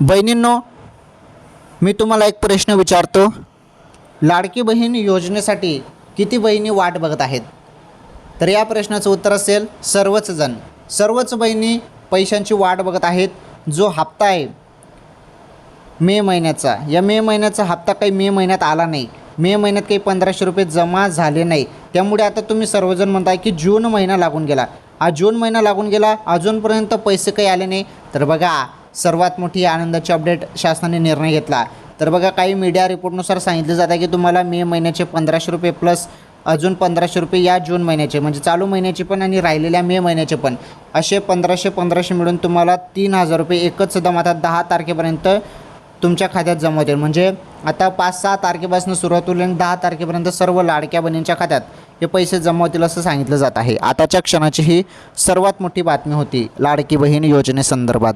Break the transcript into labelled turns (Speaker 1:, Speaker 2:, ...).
Speaker 1: बहिणींनो मी तुम्हाला एक प्रश्न विचारतो. लाडकी बहीण योजनेसाठी किती बहिणी वाट बघत आहेत? तर या प्रश्नाचं उत्तर असेल सर्वच जण. सर्वच बहिणी पैशांची वाट बघत आहेत जो हप्ता आहे. मे महिन्याचा. या मे महिन्याचा हप्ता काही मे महिन्यात आला नाही. मे महिन्यात काही पंधराशे रुपये जमा झाले नाही. त्यामुळे आता तुम्ही सर्वजण म्हणताय की जून महिना लागून गेला. हा जून महिना लागून गेला. अजूनपर्यंत पैसे काही आले नाही. तर बघा सर्वात मोठी आनंदाची अपडेट शासनाने निर्णय घेतला. तर बघा काही मीडिया रिपोर्टनुसार सांगितलं जातं आहे की तुम्हाला मे महिन्याचे पंधराशे रुपये प्लस अजून पंधराशे रुपये या जून महिन्याचे म्हणजे चालू महिन्याचे पण आणि राहिलेल्या मे महिन्याचे पण. असे पंधराशे पंधराशे मिळून तुम्हाला तीन हजार रुपये एकच दम आता दहा तारखेपर्यंत तुमच्या खात्यात जमा होतील. म्हणजे आता पाच सहा तारखेपासून सुरुवात होईल आणि दहा तारखेपर्यंत सर्व लाडक्या बहिणींच्या खात्यात हे पैसे जमा होतील असं सांगितलं जात आहे. आताच्या क्षणाची ही सर्वात मोठी बातमी होती लाडकी बहीण योजनेसंदर्भात.